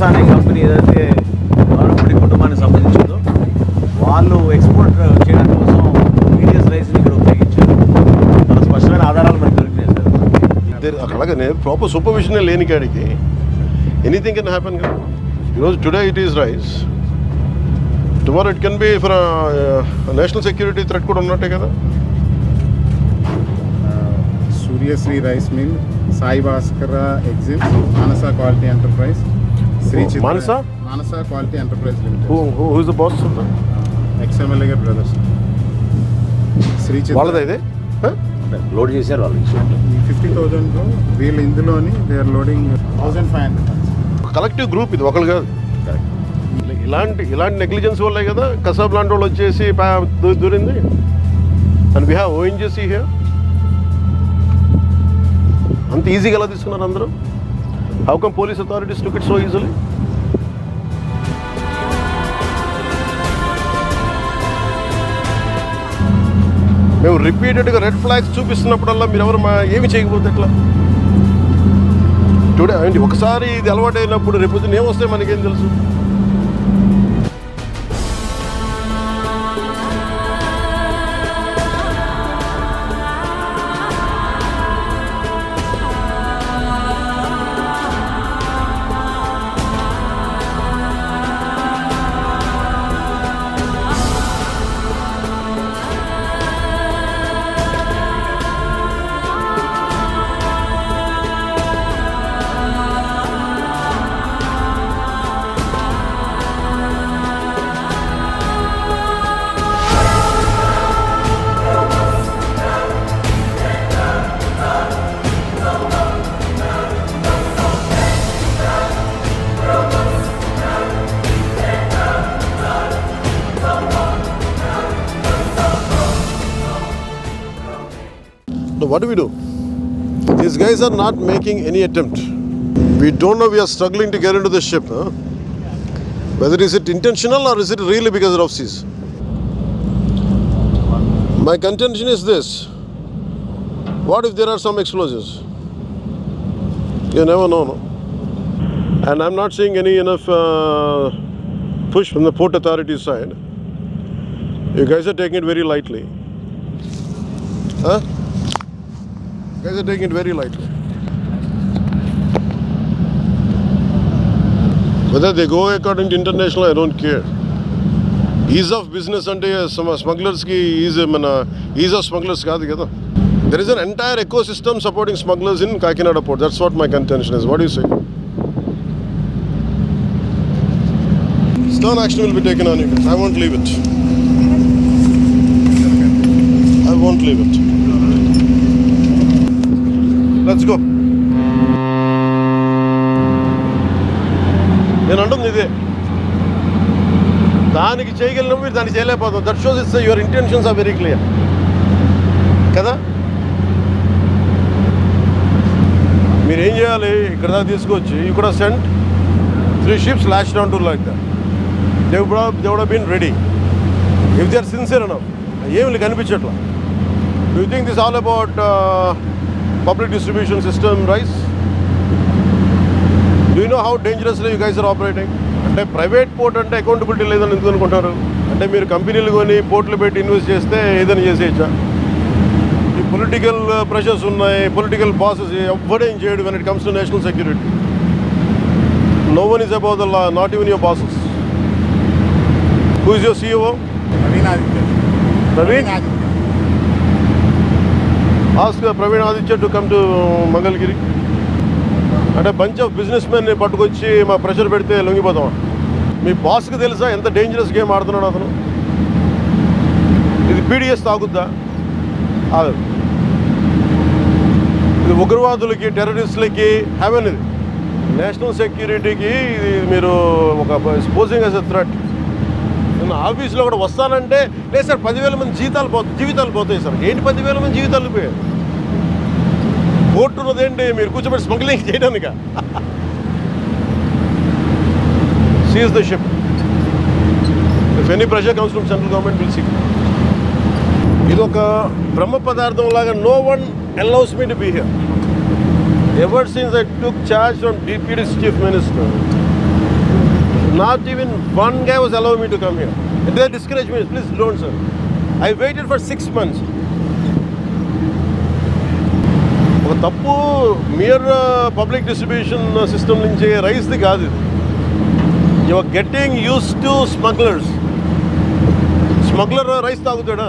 మానస అనే కంపెనీ ఏదైతే గౌరవపడి కుటుంబానికి సంబంధించిందో వాళ్ళు ఎక్స్పోర్ట్ చేయడం కోసం మీడియస్ రైస్ని ఇక్కడ ఉపయోగించారు. చాలా స్పష్టమైన ఆధారాలు మనకు దొరికినాయి సార్. There- అలాగనే ప్రాపర్ సూపర్విజన్ లేని కాడికి ఎనీథింగ్ కెన్ హ్యాపెన్ కదా. ఈరోజు today it is rice tomorrow it can be for national security threat కూడా ఉన్నట్టే కదా. Suryasri rice mill Sai Bhaskara exit Manasa quality enterprise. Sri Manasa? Manasa quality enterprise limited. Who who is the boss ex MLA గారి brothers. Shri వాళ్ళదా ఇది? Load చేశారు వాళ్ళు fifty థౌజండ్లో వీళ్ళు ఇందులోని they are loading thousand five hundred collective group ఇది ఒకరు కాదు. ఇలా- ఇలాంటి ఇలాంటి నెగ్లిజెన్స్ వల్లే కదా కసాబ్ లాంటి వాళ్ళు వచ్చేసి దూరింది. And we have ONGC here అంత ఈజీగా ఎలా తీసుకున్నారు అందరూ? How come police authorities took it so easily మేము రిపీటెడ్గా రెడ్ ఫ్లాగ్స్ చూపిస్తున్నప్పుడల్లా మీరు ఎవరు మా ఏమి చేయకపోతే ఎట్లా? చూడే ఏంటి ఒకసారి ఇది అలవాటైనప్పుడు రేపు ఏమొస్తే మనకేం తెలుసు? No, what do we do? These guys are not making any attempt. We don't know we are struggling to get into the ship. Huh? Whether is it intentional or is it really because of seas? My contention is this. What if there are some explosives? You never know. No? And I'm not seeing any enough uh, push from the port authority side. You guys are taking it very lightly. Huh? You guys are taking it very lightly. Whether they go according to international, I don't care. Ease of business అంటే స్మగ్లర్స్కి is మన is of smugglers కాదు కదా there is an entire ecosystem supporting smugglers in Kakinada port that's what my contention is what you say Stern action will be taken on you. I won't leave it. I won't leave it. Let's go. నేను అంటుంది ఇదే. దానికి చేయగలిగిన మీరు దాన్ని చేయలేకపోతాం that shows it's your intentions are very clear కదా? మీరు ఏం చేయాలి? ఇక్కడ దాకా తీసుకొచ్చి ఇక్కడ కూడా sent three ships last down to like that they they been ready if they are sincere అనవ్ ఏమి కనిపించట్లా you think this all about public distribution system rice do know how dangerously you guys are operating అంటే private port అంటే accountability లేదని ఎందుకు అనుకుంటారు అంటే మీరు కంపెనీలు కొని పోర్ట్లు పెట్టి ఇన్వెస్ట్ చేస్తే ఏదైనా చేసేయచ్చా? ఈ పొలిటికల్ ప్రెషర్స్ ఉన్నాయి పొలిటికల్ బాసెస్ ఎవ్వడేం చేయడు when it comes to national security no one is about the law not even your bosses who is your CEO Praveen Aditya Praveen Aditya ask Praveen Aditya to come to Mangalagiri. అంటే bunch of business మెన్ని పట్టుకొచ్చి మా pressure పెడితే లొంగిపోతాం. మీ బాస్కి తెలుసా ఎంత dangerous game ఆడుతున్నాడు అతను? ఇది పీడిఎస్ తాగుద్దా? అది ఇది ఉగ్రవాదులకి టెర్రరిస్టులకి హెవెన్ ఇది. నేషనల్ సెక్యూరిటీకి ఇది మీరు ఒక స్పోజింగ్ యాజ్ ఎ థ్రెట్ నేను ఆఫీస్లో కూడా వస్తానంటే లేదు సార్ పదివేల మంది జీతాలు పో జీవితాలు పోతాయి సార్. ఏంటి పదివేల మంది జీవితాలు పోయాయి? కోర్టు ఉన్నదేంటి మీరు కూర్చోబెట్టి smuggling చేయడానిక? Seize the ship if any pressure comes from central government will see ఇది ఒక బ్రహ్మ పదార్థం లాగా no one allows me to be here ever since I took charge from deputy chief minister not even one guy was allow me to come here they discourage me please don't sir I waited for six months ఒక తప్పు మియర్ public distribution system నుంచి రైస్ది కాదు ఇది. Your getting use to smugglers smuggler rice తాగుతాడా?